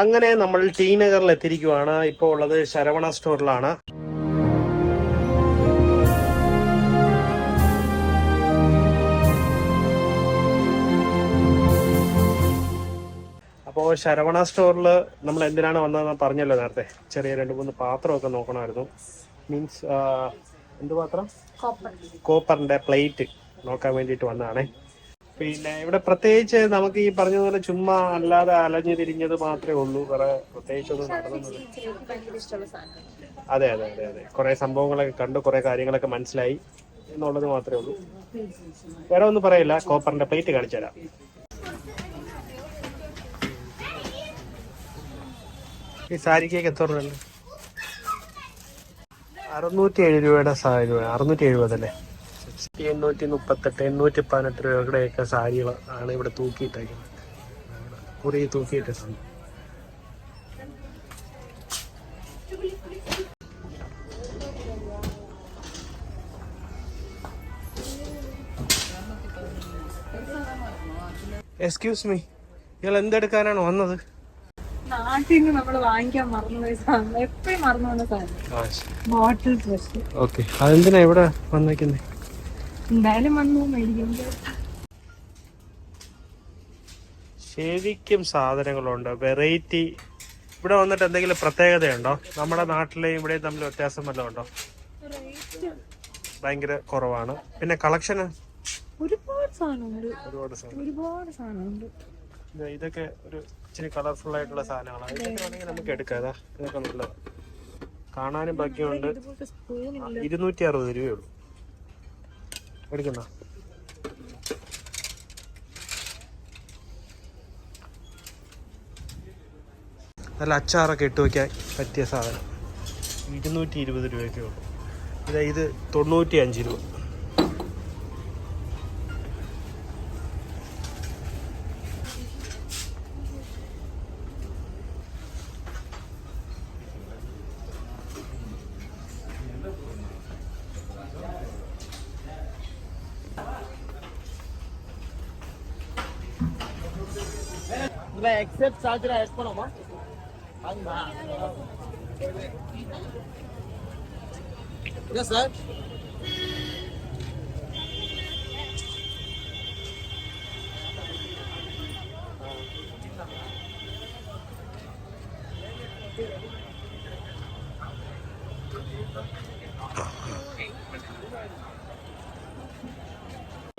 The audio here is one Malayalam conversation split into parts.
അങ്ങനെ നമ്മൾ ടി നഗറിൽ എത്തിയിരിക്കുവാണ് ഇപ്പോൾ ഉള്ളത് ശരവണ സ്റ്റോറിലാണ്. അപ്പോൾ ശരവണ സ്റ്റോറിൽ നമ്മൾ എന്തിനാണ് വന്നതെന്ന് പറഞ്ഞല്ലോ നേരത്തെ. ചെറിയ രണ്ട് മൂന്ന് പാത്രമൊക്കെ നോക്കണമായിരുന്നു. മീൻസ് എന്ത് പാത്രം? കോപ്പറിന്റെ പ്ലേറ്റ് നോക്കാൻ വേണ്ടിയിട്ട് വന്നതാണേ. പിന്നെ ഇവിടെ പ്രത്യേകിച്ച് നമുക്ക് ഈ പറഞ്ഞതുപോലെ ചുമ്മാ അല്ലാതെ അലഞ്ഞു തിരിഞ്ഞത് മാത്രമേ ഉള്ളൂ. വേറെ പ്രത്യേകിച്ചൊന്നും സാധനം അതെ അതെ അതെ അതെ. കുറെ സംഭവങ്ങളൊക്കെ കണ്ടു കുറെ കാര്യങ്ങളൊക്കെ മനസ്സിലായി എന്നുള്ളത് മാത്രമേ ഉള്ളൂ. വേറെ ഒന്നും പറയില്ല. കോപ്പറിന്റെ പ്ലേറ്റ് കാണിച്ചു തരാം. ഈ സാരിക്കേക്ക് എത്ര രൂപ അറുന്നൂറ്റി ഏഴ് രൂപയുടെ സാരി അറുന്നൂറ്റി എഴുപതല്ലേ എണ്ണൂറ്റി മുപ്പത്തെട്ട് എണ്ണൂറ്റി പതിനെട്ട് രൂപയുടെയൊക്കെ സാരികൾ ആണ് ഇവിടെ തൂക്കിയിട്ടേക്കുന്നത്. കുറി തൂക്കിയിട്ടുണ്ട് എക്സ്ക്യൂസ് മീ നിങ്ങൾ എന്തെടുക്കാനാണ് വന്നത്? നാട്ടിൽ നിന്ന് നമ്മൾ വാങ്ങിക്കാൻ മറന്നുപോയ സാധനം എപ്പോഴും മറന്നു പോകുന്ന സാധനം ബോട്ടിൽ ഓക്കെ അതെന്തിനാ ഇവിടെ വന്നേക്കുന്നേ? എന്തായാലും വന്നു ശരിക്കും സാധനങ്ങളുണ്ട്. വെറൈറ്റി ഇവിടെ വന്നിട്ട് എന്തെങ്കിലും പ്രത്യേകതയുണ്ടോ? നമ്മുടെ നാട്ടിലെയും ഇവിടെയും തമ്മിൽ വ്യത്യാസം വല്ലതും ഉണ്ടോ? ഭയങ്കര കുറവാണ്. പിന്നെ കളക്ഷൻ ഒരുപാട് സാധനമുണ്ട്. ഒരുപാട് സാധനം. ഒരുപാട് സാധനമുണ്ട്. ഇതൊക്കെ ഒരു ഇച്ചിരി കളർഫുൾ ആയിട്ടുള്ള സാധനങ്ങളാണ് ഇതൊക്കെ വേണമെങ്കിൽ നമുക്ക് എടുക്കാം. ഇതാ ഇതൊക്കെ നല്ലത് കാണാനും ഭംഗിയുണ്ട്. ഇതുപോലത്തെ ഇരുന്നൂറ്റി അറുപത് രൂപയേ ഉള്ളൂ. എടുക്കുന്ന നല്ല അച്ചാറൊക്കെ ഇട്ട് വയ്ക്കാൻ പറ്റിയ സാധനം. ഇരുന്നൂറ്റി ഇരുപത് രൂപയൊക്കെ ഉള്ളൂ. ഇതാ ഇത് തൊണ്ണൂറ്റി അഞ്ച് രൂപ.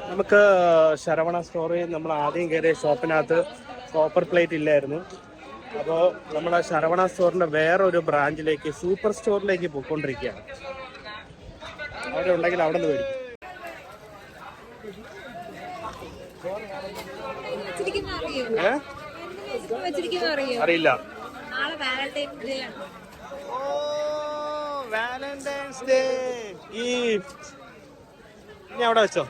നമുക്ക് ശരവണ സ്റ്റോറിൽ നമ്മൾ ആദ്യം കയറിയ ഷോപ്പിനകത്ത് കോപ്പർ പ്ലേറ്റ് ഇല്ലായിരുന്നു. അപ്പോൾ നമ്മൾ ആ ശരവണ സ്റ്റോറിന്റെ ഒരു ബ്രാഞ്ചിലേക്ക് സൂപ്പർ സ്റ്റോറിലേക്ക് പോയിക്കൊണ്ടിരിക്കുകയാണ്. അവിടെ ഉണ്ടെങ്കിൽ അവിടെ നിന്ന് വരും? അറിയില്ല. വാലന്റൈൻസ് ഡേ ഈ ഇനി അവിടെ വെച്ചോ.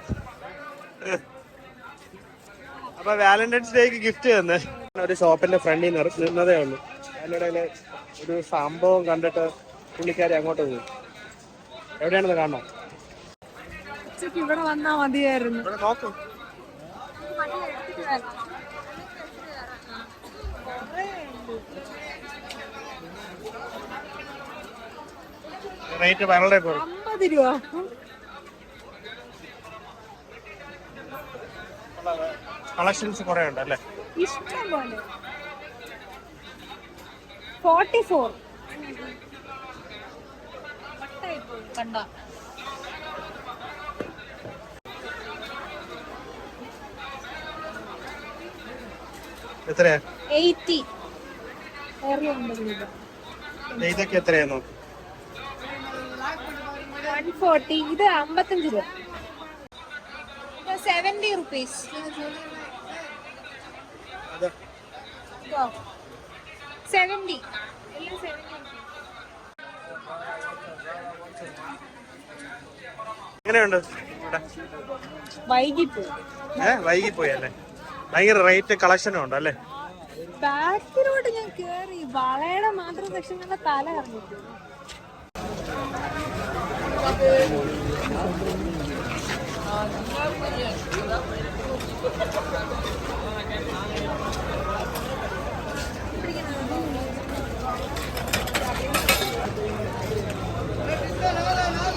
അപ്പൊ വാലന്റൈൻസ് ഡേക്ക് ഗിഫ്റ്റ് തന്നെ. ഒരു ഷോപ്പിന്റെ ഫ്രണ്ടിൽ നിന്നതേ ഉള്ളൂ. അതിനിടയിൽ ഒരു സംഭവം കണ്ടിട്ട് പുള്ളിക്കാരി അങ്ങോട്ട് പോയി. എവിടെയാണെന്ന് കാണണം? ഇവിടെ വന്നാ മതിയായിരുന്നു. നോക്കും. റേറ്റ് വളരെ കുറവ് അമ്പത് രൂപ. കളക്ഷൻസ് കുറെ ഉണ്ട് അല്ലേ? ഇഷ്ടം പോലെ ഫോർട്ടി ഫോർ. കണ്ട? എത്രയാ? എയ്റ്റി. ഇതൊക്കെ എത്രയാ നോക്ക്? One forty. ഇത് അമ്പത്തഞ്ച് രൂപ. സെവന്റി റുപ്പീസ് അത് സെവന്റി. എല്ലാം സെവന്റി. എങ്ങനെയുണ്ട്? ഇവിടെ? വൈകിട്ട് ഏ വൈകിപ്പോയി അല്ലേ? ഭയങ്കര റേറ്റ് കളക്ഷനും ഉണ്ട് അല്ലേ? ബാക്കിലോട്ട് ഞാൻ കേറി. വളയുടെ മാത്രം സെക്ഷൻ കണ്ട തല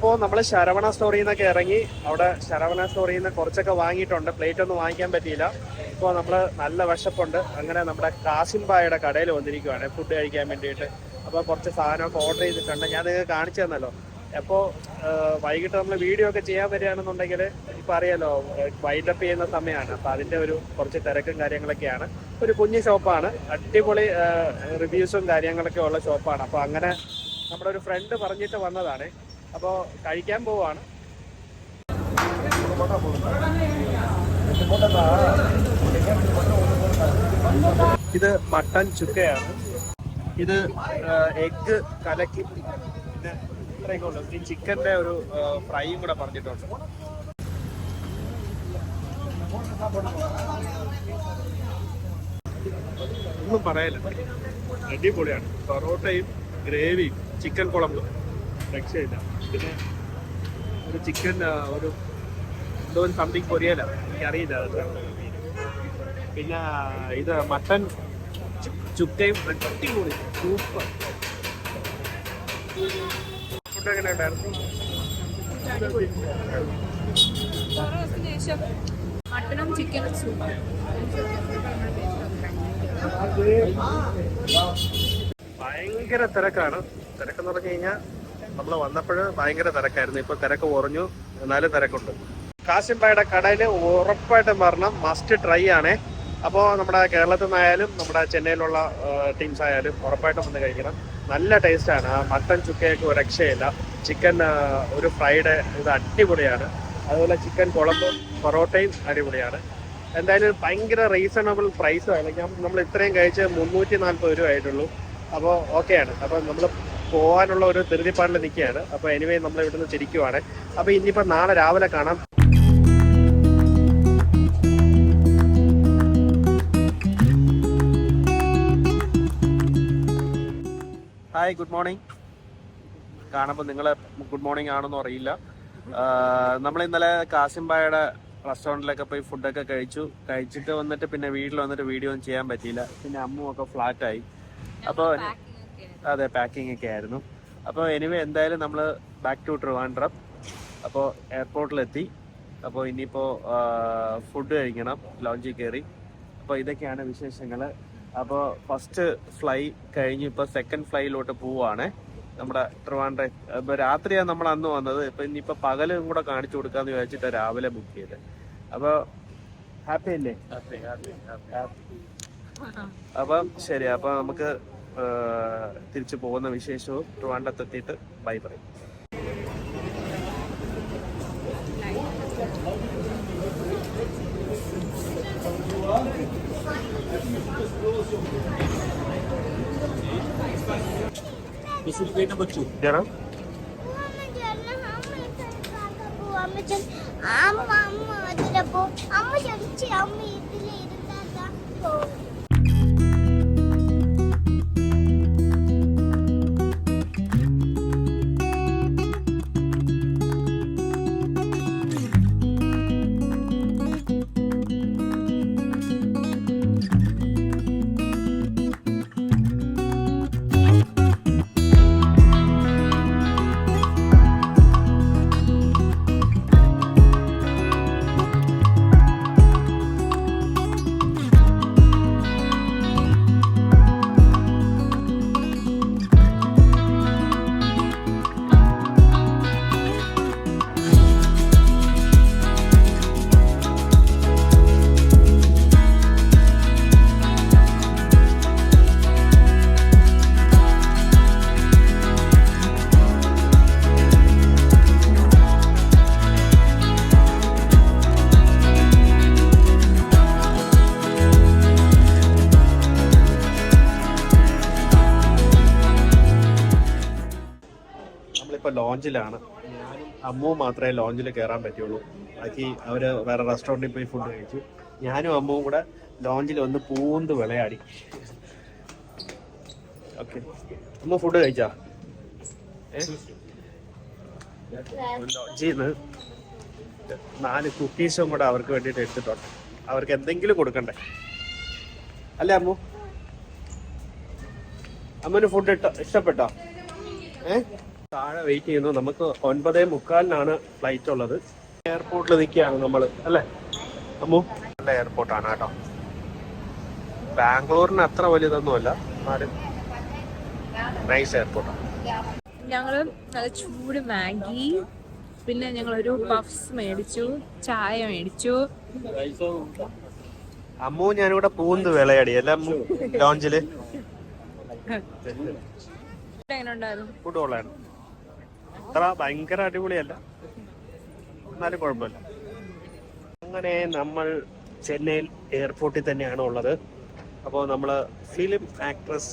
അപ്പോൾ നമ്മൾ ശരവണ സ്റ്റോറിൽ നിന്നൊക്കെ ഇറങ്ങി അവിടെ ശരവണ സ്റ്റോറിൽ നിന്ന് കുറച്ചൊക്കെ വാങ്ങിയിട്ടുണ്ട്. പ്ലേറ്റ് ഒന്നും വാങ്ങിക്കാൻ പറ്റിയില്ല. ഇപ്പോൾ നമ്മൾ നല്ല വിശപ്പുണ്ട്. അങ്ങനെ നമ്മുടെ കാസിംബായുടെ കടയിൽ വന്നിരിക്കുവാണ് ഫുഡ് കഴിക്കാൻ വേണ്ടിയിട്ട്. അപ്പോൾ കുറച്ച് സാധനമൊക്കെ ഓർഡർ ചെയ്തിട്ടുണ്ട്. ഞാൻ നിങ്ങൾക്ക് കാണിച്ചു തന്നല്ലോ. അപ്പോൾ വൈകിട്ട് നമ്മൾ വീഡിയോ ഒക്കെ ചെയ്യാൻ വരികയാണെന്നുണ്ടെങ്കിൽ ഇപ്പം അറിയാലോ വൈൻഡപ്പ് ചെയ്യുന്ന സമയമാണ്. അപ്പോൾ അതിന്റെ ഒരു കുറച്ച് തിരക്കും കാര്യങ്ങളൊക്കെയാണ്. ഒരു കുഞ്ഞു ഷോപ്പാണ് അടിപൊളി റിവ്യൂസും കാര്യങ്ങളൊക്കെ ഉള്ള ഷോപ്പാണ് അപ്പോൾ അങ്ങനെ നമ്മുടെ ഒരു ഫ്രണ്ട് പറഞ്ഞിട്ട് വന്നതാണ്. അപ്പോൾ കഴിക്കാൻ പോവാണ്. ഇത് മട്ടൻ ചുക്കയാണ്. ഇത് എഗ്ഗ് കലക്കി. ഉള്ളു. ഈ ചിക്കന്റെ ഒരു ഫ്രൈയും കൂടെ പറഞ്ഞിട്ടുണ്ട്. ഒന്നും പറയല്ല. അടിപൊളിയാണ്. പൊറോട്ടയും ഗ്രേവിയും ചിക്കൻ കുളമ്പും. രക്ഷയില്ല. പിന്നെ ഒരു ചിക്കൻ ഒരു എന്തോ സംതിങ് പൊരിയല എനിക്കറിയില്ല പിന്നെ ഇത് മട്ടൻ ചുക്കയും അടിപൊളി സൂപ്പർ ഫുഡ് എങ്ങനെ ഉണ്ടായിരുന്നു? മട്ടനും ചിക്കനും സൂപ്പർ ഭയങ്കര തിരക്കാണ്. തിരക്കെന്ന് പറഞ്ഞു കഴിഞ്ഞാൽ നമ്മൾ വന്നപ്പോൾ ഭയങ്കര തിരക്കായിരുന്നു. ഇപ്പൊ തിരക്ക് കുറഞ്ഞു. എന്നാലും തിരക്കുണ്ട്. കാശിമ്പായുടെ കടയിൽ ഉറപ്പായിട്ടും വരണം. മസ്റ്റ് ട്രൈ ആണേ. അപ്പോ നമ്മുടെ കേരളത്തിൽ നിന്നായാലും നമ്മുടെ ചെന്നൈയിലുള്ള ടീംസ് ആയാലും ഉറപ്പായിട്ടും വന്ന് കഴിക്കണം. നല്ല ടേസ്റ്റ് ആണ്. മട്ടൻ ചുക്കയൊക്കെ ഒരു രക്ഷയില്ല. ചിക്കൻ ഒരു ഫ്രൈഡ് ഇത് അടിപൊളിയാണ്. അതുപോലെ ചിക്കൻ കുളമ്പും പൊറോട്ടയും അടിപൊളിയാണ്. എന്തായാലും ഭയങ്കര റീസണബിൾ പ്രൈസ് ആണ്. നമ്മൾ ഇത്രയും കഴിച്ച് മുന്നൂറ്റി നാൽപ്പത് രൂപ ആയിട്ടുള്ളൂ. അപ്പോൾ ഓക്കെയാണ് അപ്പോൾ നമ്മൾ പോകാനുള്ള ഒരു തെരുതിപ്പാടിൽ നിൽക്കുകയാണ്. അപ്പോൾ എനിവേ നമ്മൾ ഇവിടുന്ന് ചിരിക്കുവാണ്. അപ്പോൾ ഇനിയിപ്പോൾ നാളെ രാവിലെ കാണാം. ഹായ് ഗുഡ് മോർണിംഗ് കാണുമ്പോൾ നിങ്ങൾ ഗുഡ് മോർണിംഗ് ആണെന്ന് അറിയില്ല. നമ്മൾ ഇന്നലെ കാസിംബായുടെ റെസ്റ്റോറന്റിലൊക്കെ പോയി ഫുഡൊക്കെ കഴിച്ചു. കഴിച്ചിട്ട് വന്നിട്ട് പിന്നെ വീട്ടിൽ വന്നിട്ട് വീഡിയോ ഒന്നും ചെയ്യാൻ പറ്റിയില്ല. പിന്നെ അമ്മുമൊക്കെ ഫ്ലാറ്റായി അപ്പോൾ അതെ പാക്കിംഗ് ഒക്കെ ആയിരുന്നു. അപ്പോൾ എനിവേ എന്തായാലും നമ്മൾ ബാക്ക് ടു ട്രിവാൻഡ്രം. അപ്പോൾ എയർപോർട്ടിലെത്തി അപ്പോൾ ഇനിയിപ്പോൾ ഫുഡ് കഴിക്കണം ലോഞ്ചിൽ കയറി അപ്പോൾ ഇതൊക്കെയാണ് വിശേഷങ്ങൾ അപ്പോൾ ഫസ്റ്റ് ഫ്ലൈ കഴിഞ്ഞ് ഇപ്പോൾ സെക്കൻഡ് ഫ്ലൈയിലോട്ട് പോവുകയാണ് നമ്മുടെ ട്രിവാൻഡ്രം ഇപ്പോൾ രാത്രിയാണ് നമ്മൾ അന്ന് വന്നത്. ഇപ്പം ഇനിയിപ്പോൾ പകലും കൂടെ കാണിച്ചു കൊടുക്കാമെന്ന് വിചാരിച്ചിട്ട് രാവിലെ ബുക്ക് ചെയ്ത്. അപ്പോൾ ഹാപ്പി അല്ലേ? അപ്പം ശരി അപ്പം നമുക്ക് തിരിച്ചു പോകുന്ന വിശേഷവും ട്രിവാൻഡത്തെത്തിയിട്ട് ബൈ പറയും. ജനം? അമ്മ അമ്മ അതിലപ്പോ അമ്മ ചോദിച്ചു അമ്മ ലോഞ്ചിലാണ് അമ്മു മാത്രമേ ലോഞ്ചിൽ കയറാൻ പറ്റുള്ളൂ. ബാക്കി അവർ വേറെ റെസ്റ്റോറന്റിൽ പോയി ഫുഡ് കഴിച്ചു. ഞാനും അമ്മുവും കൂടെ ലോഞ്ചിൽ ഒന്ന് പൂന്ത് വിളയാടി. ഓക്കെ അമ്മ ഫുഡ് കഴിച്ചാ? ലോഞ്ചിൽ നിന്ന് നാല് കുക്കീസും കൂടെ അവർക്ക് വേണ്ടിയിട്ട് എടുത്തിട്ടുണ്ട്. അവർക്ക് എന്തെങ്കിലും കൊടുക്കണ്ടേ? അല്ലേ അമ്മു? അമ്മന് ഫുഡ് ഇഷ്ടപ്പെട്ടോ? ഏ? താഴെ വെയിറ്റ് ചെയ്യുന്നു. നമുക്ക് ഒൻപതേ മുക്കാലിനാണ് ഫ്ലൈറ്റ് ഉള്ളത്. എയർപോർട്ടിൽ നിൽക്കുകയാണ് നമ്മൾ അല്ലേ? അമ്മു? നല്ല എയർപോർട്ടാണ് കേട്ടോ. ബാംഗ്ലൂരിന് അത്ര വലിയതൊന്നുമല്ല നൈസ് എയർപോർട്ടാണ് ഞങ്ങൾ നല്ല ചൂട് മാഗി പിന്നെ ഞങ്ങൾ ഒരു പഫ്സ് മേടിച്ചു ചായ മേടിച്ചു. അമ്മു ഞാനിവിടെ പൂന്ത് വിളയാടി. അല്ല അമ്മു? ലോഞ്ചിൽ എങ്ങനെ ഉണ്ടായിരുന്നു ഫുഡ് കൊള്ളാണ് അത്ര ഭയങ്കര അടിപൊളിയല്ല. എന്നാലും കുഴപ്പമില്ല. അങ്ങനെ നമ്മൾ ചെന്നൈയിൽ എയർപോർട്ടിൽ തന്നെയാണ് ഉള്ളത്. അപ്പോൾ നമ്മൾ ഫിലിം ആക്ട്രസ്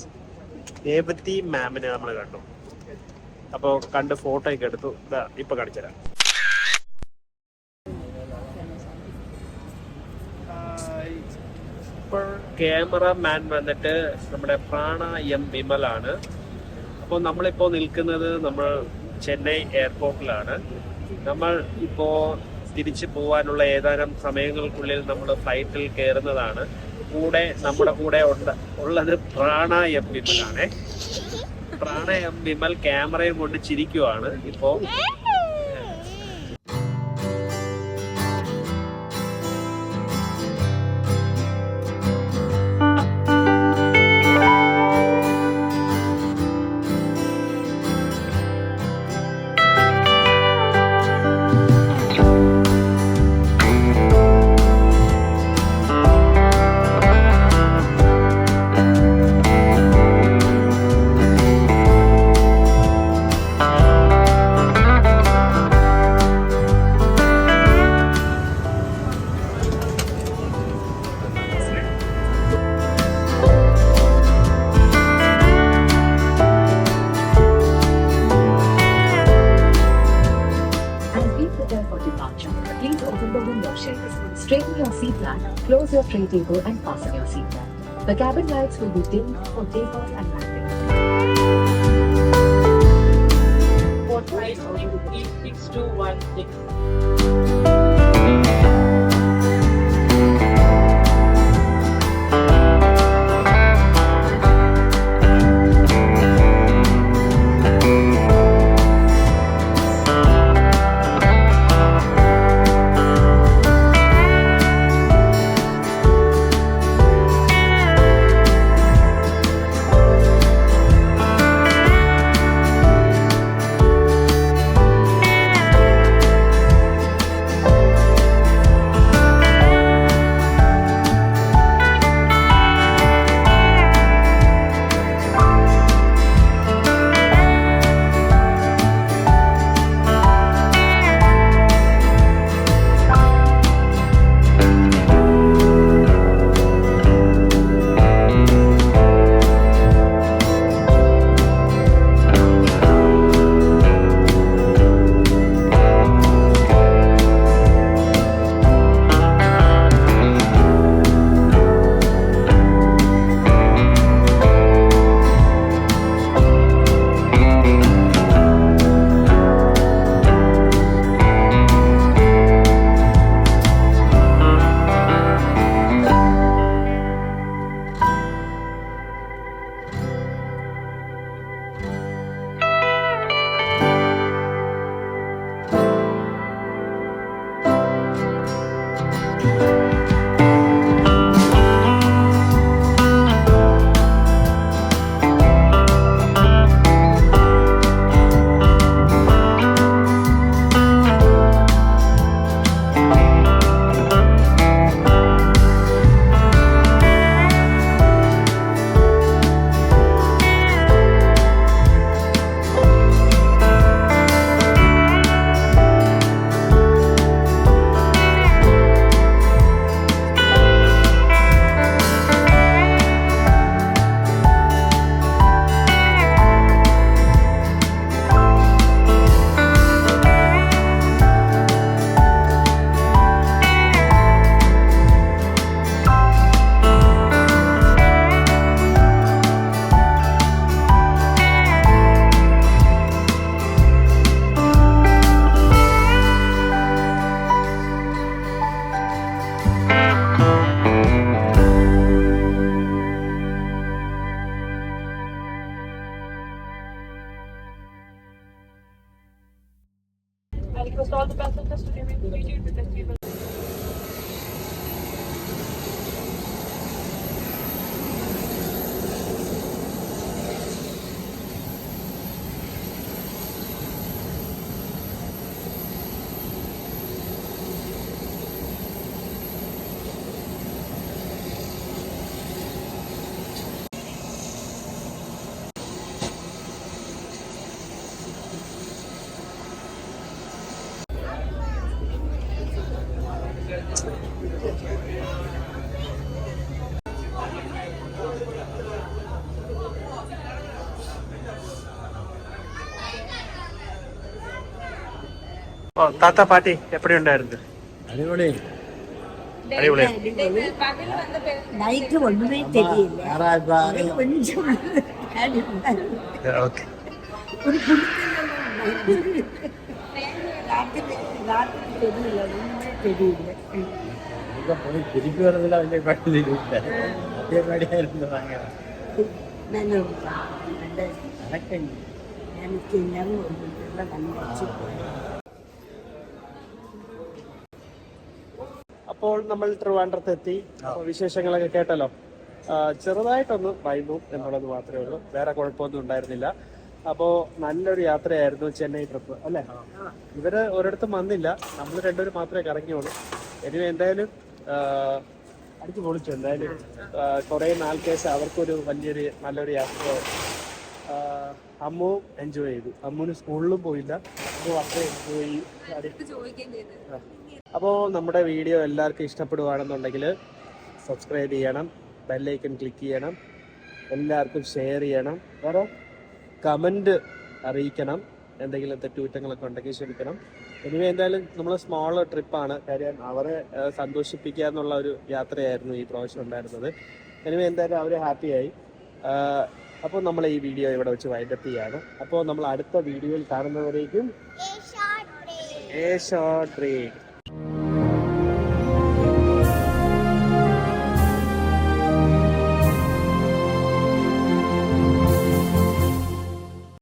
രേവതി മാമിനെ നമ്മൾ കണ്ടു. അപ്പോൾ കണ്ട് ഫോട്ടോ ഒക്കെ എടുത്തു. ഇതാ ഇപ്പൊ കാണിച്ചു തരാം. ഇപ്പോൾ ക്യാമറമാൻ വന്നിട്ട് നമ്മുടെ പ്രാണ എം വിമലാണ്. അപ്പോൾ നമ്മളിപ്പോൾ നിൽക്കുന്നത് നമ്മൾ ചെന്നൈ എയർപോർട്ടിലാണ്. നമ്മൾ ഇപ്പോൾ തിരിച്ചു പോകാനുള്ള ഏതാനും സമയങ്ങൾക്കുള്ളിൽ നമ്മൾ ഫ്ലൈറ്റിൽ കയറുന്നതാണ് കൂടെ നമ്മുടെ കൂടെ ഉള്ളത് പ്രാണ എം വിമലാണ്. പ്രാണ എം വിമൽ ക്യാമറയും കൊണ്ട് ചിരിക്കുവാണ്. ഇപ്പോ tray table and fasten your seat belt. The cabin lights will be dimmed for takeoff and landing. ഓ താത്ത പാട്ടി എപ്പടി ഉണ്ടായിരുന്നു അടിപൊളി. അടിപൊളി. നൈറ്റ് ഒന്നുമേ തെരിയില്ല ഓക്കെ എനിക്ക് ഞാൻ അപ്പോൾ നമ്മൾ ട്രിവാൻഡ്രത്ത് എത്തി അപ്പോൾ വിശേഷങ്ങളൊക്കെ കേട്ടല്ലോ. ചെറുതായിട്ടൊന്ന് ഭയന്നു എന്നുള്ളത് മാത്രമേ ഉള്ളൂ. വേറെ കുഴപ്പമൊന്നും ഉണ്ടായിരുന്നില്ല. അപ്പോ നല്ലൊരു യാത്രയായിരുന്നു ചെന്നൈ ട്രിപ്പ് അല്ലെ? ഇവർ ഒരിടത്തും വന്നില്ല. നമ്മൾ രണ്ടുപേരും മാത്രമേ കറങ്ങിയുള്ളൂ. ഇനി എന്തായാലും അടിച്ചു പൊളിച്ചു എന്തായാലും. കുറെ കുറേ നാൾക്ക് ശേഷം അവർക്കൊരു വലിയൊരു നല്ലൊരു യാത്രയായിരുന്നു അമ്മു അമ്മുവും എൻജോയ് ചെയ്തു. അമ്മുവിന് സ്കൂളിലും പോയില്ല. അമ്മു അത്ര എൻജോയ് ചെയ്തു. അപ്പോൾ നമ്മുടെ വീഡിയോ എല്ലാവർക്കും ഇഷ്ടപ്പെടുകയാണെന്നുണ്ടെങ്കിൽ സബ്സ്ക്രൈബ് ചെയ്യണം ബെല്ലൈക്കൺ ക്ലിക്ക് ചെയ്യണം എല്ലാവർക്കും ഷെയർ ചെയ്യണം വേറെ കമന്റ് അറിയിക്കണം എന്തെങ്കിലും തെറ്റുകുറ്റങ്ങളൊക്കെ ഉണ്ടെങ്കിൽ ക്ഷമിക്കണം. ഇനി എന്തായാലും നമ്മൾ സ്മോൾ ട്രിപ്പാണ് കാര്യം അവരെ സന്തോഷിപ്പിക്കുക എന്നുള്ള ഒരു യാത്രയായിരുന്നു ഈ പ്രാവശ്യം ഉണ്ടായിരുന്നത്. ഇനി എന്തായാലും അവർ ഹാപ്പിയായി അപ്പോൾ നമ്മൾ ഈ വീഡിയോ ഇവിടെ വെച്ച് വൈൻഡപ്പ് ചെയ്യാണ്. അപ്പോൾ നമ്മൾ അടുത്ത വീഡിയോയിൽ കാണുന്നവരേക്കും ഏ ഷോർട്ട് ഏ ഷോർട്ട്